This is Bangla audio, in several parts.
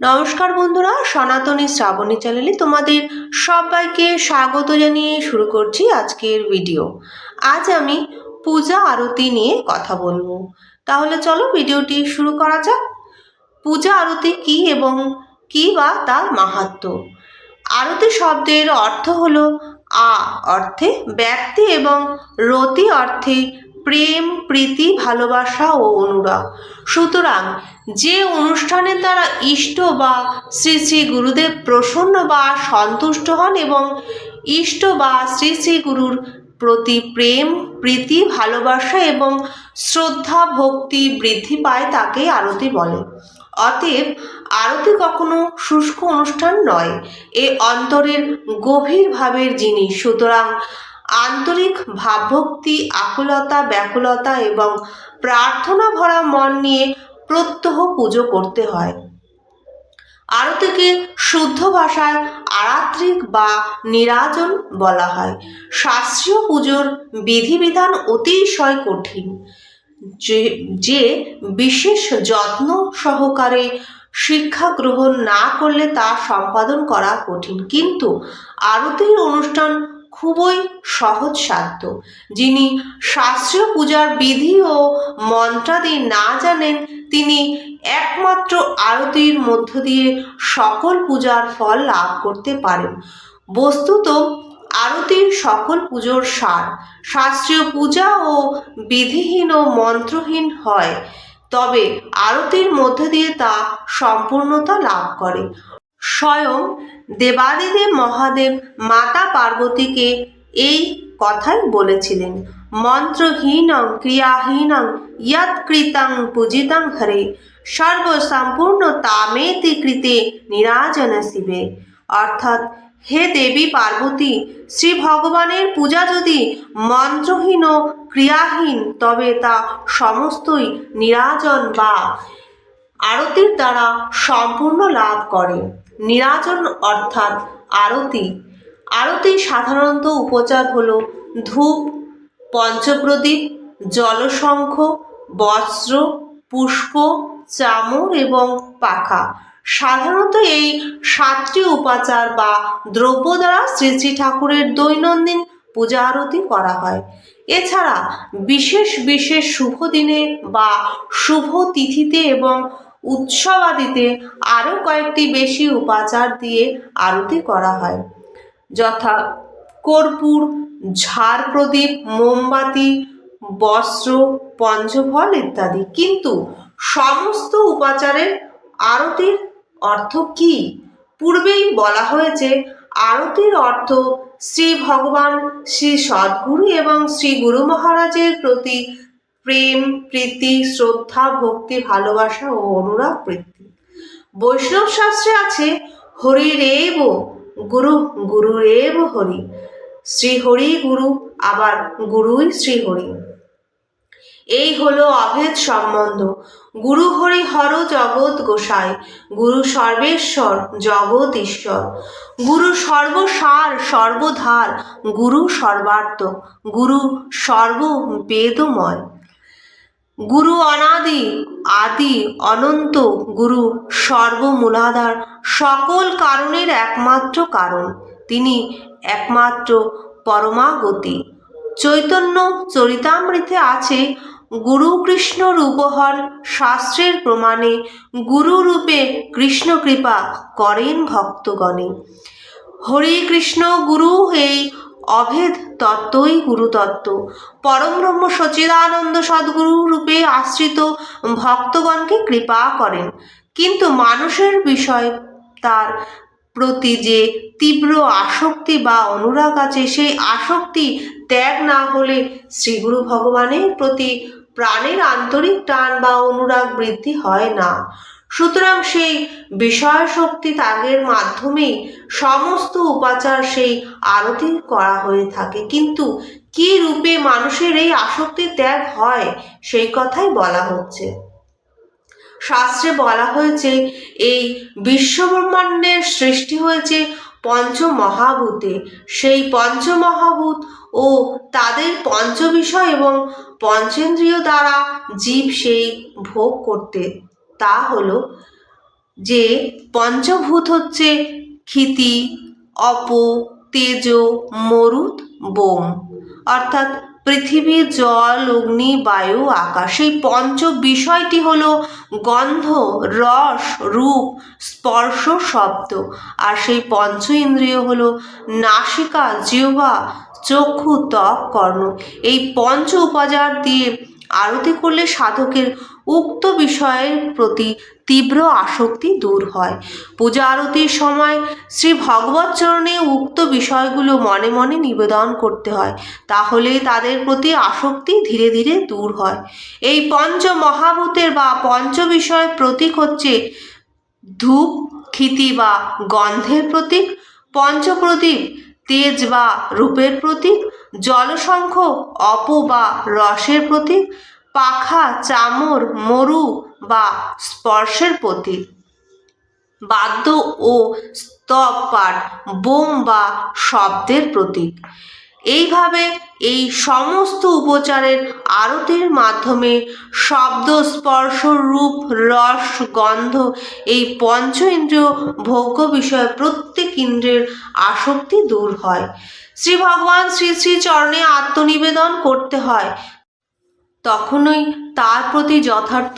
নমস্কার বন্ধুরা, সনাতনী শ্রাবণী চ্যানেলে তোমাদের সবাইকে স্বাগত জানিয়ে শুরু করছি আজকের ভিডিও। আজ আমি পূজা আরতি নিয়ে কথা বলব। তাহলে চলো ভিডিওটি শুরু করা যাক। পূজা আরতি কি এবং কি বা তার মাহাত্ম্য আরতি শব্দের অর্থ হলো আ অর্থে ব্যক্তি এবং রতি অর্থে প্রেম, প্রীতি, ভালোবাসা ও অনুরাগ। সুতরাং যে অনুষ্ঠানে তারা ইষ্ট বা শ্রী শ্রী গুরুদেব প্রসন্ন বা সন্তুষ্ট হন এবং ইষ্ট বা শ্রী শ্রী গুরুর প্রতি প্রেম, প্রীতি, ভালোবাসা এবং শ্রদ্ধা, ভক্তি বৃদ্ধি পায় তাকে আরতি বলে। অতএব আরতি কখনো শুষ্ক অনুষ্ঠান নয়, এ অন্তরের গভীর ভাবের জিনিস। সুতরাং আন্তরিক ভাবভক্তি, আকুলতা, ব্যাকুলতা এবং প্রার্থনা ভরা মন নিয়ে প্রত্যহ পুজো করতে হয়। আরতিকে শুদ্ধ ভাষায় আরাত্রিক বা নিরাজন বলা হয়। শাস্ত্রীয় পুজোর বিধিবিধান অতিশয় কঠিন। যে যে বিশেষ যত্ন সহকারে শিক্ষা গ্রহণ না করলে তা সম্পাদন করা কঠিন। কিন্তু আরতির অনুষ্ঠান খুবই সহজ সাধ্য যিনি শাস্ত্রীয় পূজার বিধি ও মন্ত্রাদি না জানেন তিনি একমাত্র আরতির মধ্য দিয়ে সকল পূজার ফল লাভ করতে পারেন। বস্তুত আরতির সকল পুজোর সার শাস্ত্রীয় পূজা ও বিধিহীন ও মন্ত্রহীন হয়, তবে আরতির মধ্যে দিয়ে তা সম্পূর্ণতা লাভ করে। স্বয়ং দেবাদিদেব মহাদেব মাতা পার্বতীকে এই কথাই বলেছিলেন। মন্ত্রহীনং, ক্রিয়াহীনং, ইয়ৎকৃতং, পূজিতং হরে। সর্বসম্পূর্ণ তামেতি কৃতে নিরাজন শিবে। অর্থাৎ, হে দেবী পার্বতী, শ্রী ভগবানের পূজা যদি মন্ত্রহীন ও ক্রিয়াহীন, তবে তা সমস্তই নিরাজন বা আরতির দ্বারা সম্পূর্ণ লাভ করে। নিরাজন অর্থাৎ আরতি। আরতি সাধারণত উপচার হলো ধূপ, পঞ্চপ্রদীপ, জলশঙ্খ, বস্ত্র, পুষ্প, চামর এবং পাখা। সাধারণত এই সাতটি উপাচার বা দ্রব্য দ্বারা শ্রী শ্রী ঠাকুরের দৈনন্দিন পূজা আরতি করা হয়। এছাড়া বিশেষ বিশেষ শুভ দিনে বা শুভ তিথিতে এবং উৎসবাদিতে আরও কয়েকটি বেশি উপাচার দিয়ে আরতি করা হয়। যথা কর্পূর, ঝাড় প্রদীপ, মোমবাতি, বস্ত্র, পঞ্চফল ইত্যাদি। কিন্তু সমস্ত উপাচারের আরতির অর্থ কি? পূর্বেই বলা হয়েছে, আরতির অর্থ শ্রী ভগবান, শ্রী সদ্গুরু এবং শ্রী গুরু মহারাজের প্রতি প্রেম, প্রীতি, শ্রদ্ধা, ভক্তি, ভালোবাসা ও অনুরাগ বৃদ্ধি বৈষ্ণব শাস্ত্রে আছে, হরিরেব গুরু গুরু গুরুরেব হরি। শ্রী হরি গুরু, আবার গুরুই শ্রী হরি এই হলো অভেদ সম্বন্ধ। গুরু হরি হর জগৎ গোসাই, গুরু সর্বেশ্বর জগৎ ঈশ্বর। গুরু সর্বসার, সর্বধার, গুরু সর্বার্থ, গুরু সর্ব বেদময় গুরু অনাদি, আদি, অনন্ত গুরু, সর্বমূলাধার সকল কারণের একমাত্র কারণ। তিনি একমাত্র পরমাগতি। চৈতন্য চরিতামৃতে আছে গুরু কৃষ্ণ রূপহর শাস্ত্রের প্রমাণে গুরু রূপে কৃষ্ণ কৃপা করেন ভক্তগণে। হরে কৃষ্ণ গুরু এই অভেদ তত্ত্বই গুরুতত্ত্ব। পরম ব্রহ্ম সচিদানন্দ সদ্গুরু রূপে আশ্রিত ভক্তগণকে কৃপা করেন। কিন্তু মানুষের বিষয় তার প্রতি যে তীব্র আসক্তি বা অনুরাগ আছে, সেই আসক্তি ত্যাগ না হলে শ্রীগুরু ভগবানের প্রতি প্রাণের আন্তরিক টান বা অনুরাগ বৃদ্ধি হয় না। সুতরাং সেই বিষয় শক্তি ত্যাগের মাধ্যমেই সমস্ত উপাচার সেই আরতি করা হয়ে থাকে। কিন্তু কি রূপে মানুষের এই আসক্তি ত্যাগ হয়, সেই কথাই বলা হচ্ছে। শাস্ত্রে বলা হয়েছে, এই বিশ্বব্রহ্মাণ্ডের সৃষ্টি হয়েছে পঞ্চমহাভূতে। সেই পঞ্চমহাভূত ও তাদের পঞ্চবিষয় এবং পঞ্চেন্দ্রিয় দ্বারা জীব সেই ভোগ করতে তা হলো যে পঞ্চভূত হচ্ছে ক্ষিতি, অপ, তেজ মরুত বোম। অর্থাৎ পৃথিবী, জল, অগ্নি, বায়ু, আকাশ। এই পঞ্চ বিষয়টি হল গন্ধ, রস, রূপ, স্পর্শ, শব্দ। আর সেই পঞ্চ ইন্দ্রিয় হল নাসিকা, জিহ্বা, চক্ষু, ত্বক, কর্ণ। এই পঞ্চ উপাজার দিয়ে আরতি করলে সাধকের উক্ত বিষয়ের প্রতি তীব্র আসক্তি দূর হয়। পূজা আরতির সময় শ্রী ভগবত চরণে উক্ত বিষয়গুলো মনে মনে নিবেদন করতে হয়, তাহলে তাদের প্রতি আসক্তি ধীরে ধীরে দূর হয়। এই পঞ্চ মহাভূতের বা পঞ্চ বিষয়ের প্রতীক হচ্ছে ধূপ, ক্ষিতি বা গন্ধের প্রতীক পঞ্চপ্রদীপ তেজ বা রূপের প্রতীক জলশঙ্খ অপ বা রসের প্রতীক পাখা, চামর, মরু বা স্পর্শের প্রতীক। বাদ্য ও স্তব পাঠ, বোম বা শব্দের প্রতীক। এইভাবে এই সমস্ত উপচারের আরতির মাধ্যমে শব্দ, স্পর্শ, রূপ, রস, গন্ধ এই পঞ্চ ইন্দ্রিয় ভোগ্য বিষয়ে প্রত্যেক ইন্দ্রের আসক্তি দূর হয়। শ্রী ভগবান শ্রী শ্রী চরণে আত্মনিবেদন করতে হয়। তখনই তার প্রতি যথার্থ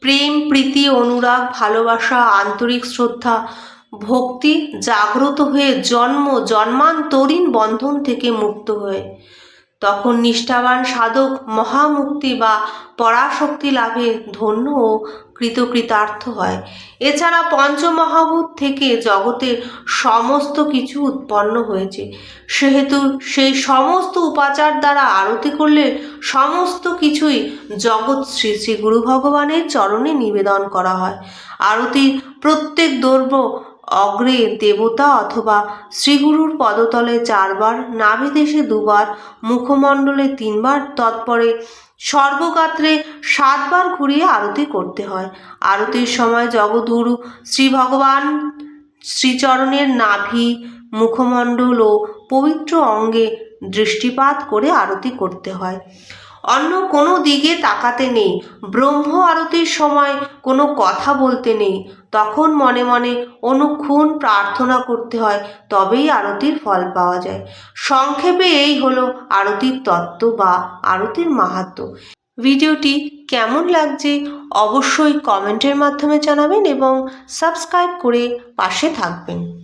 প্রেম, প্রীতি, অনুরাগ, ভালোবাসা, আন্তরিক শ্রদ্ধা, ভক্তি জাগ্রত হয়ে জন্ম, জন্মান্তরীণ বন্ধন থেকে মুক্ত হয়ে তখন নিষ্ঠাবান সাধক মহামুক্তি বা পরাশক্তি লাভে ধন্য ও কৃতকৃতার্থ হয়। এছাড়া পঞ্চমহাভূত থেকে জগতের সমস্ত কিছু উৎপন্ন হয়েছে। সেহেতু সেই সমস্ত উপাচার দ্বারা আরতি করলে সমস্ত কিছুই জগৎ শ্রী শ্রী গুরু ভগবানের চরণে নিবেদন করা হয়। আরতির প্রত্যেক দ্রব্য অগ্রে দেবতা অথবা শ্রীগুরুর পদতলে চারবার, নাভিদেশে দুবার, মুখমণ্ডলে তিনবার, তৎপরে সর্বগাত্রে সাতবার ঘুরিয়ে আরতি করতে হয়। আরতির সময় জগদ্গুরু শ্রী ভগবান শ্রীচরণের নাভি, মুখমণ্ডল ও পবিত্র অঙ্গে দৃষ্টিপাত করে আরতি করতে হয়। অন্য কোনো দিকে তাকাতে নেই। ব্রহ্ম আরতির সময় কোনো কথা বলতে নেই। তখন মনে মনে অনুক্ষণ প্রার্থনা করতে হয়, তবেই আরতির ফল পাওয়া যায়। সংক্ষেপে এই হলো আরতির তত্ত্ব বা আরতির মাহাত্ম। ভিডিওটি কেমন লাগছে অবশ্যই কমেন্টের মাধ্যমে জানাবেন এবং সাবস্ক্রাইব করে পাশে থাকবেন।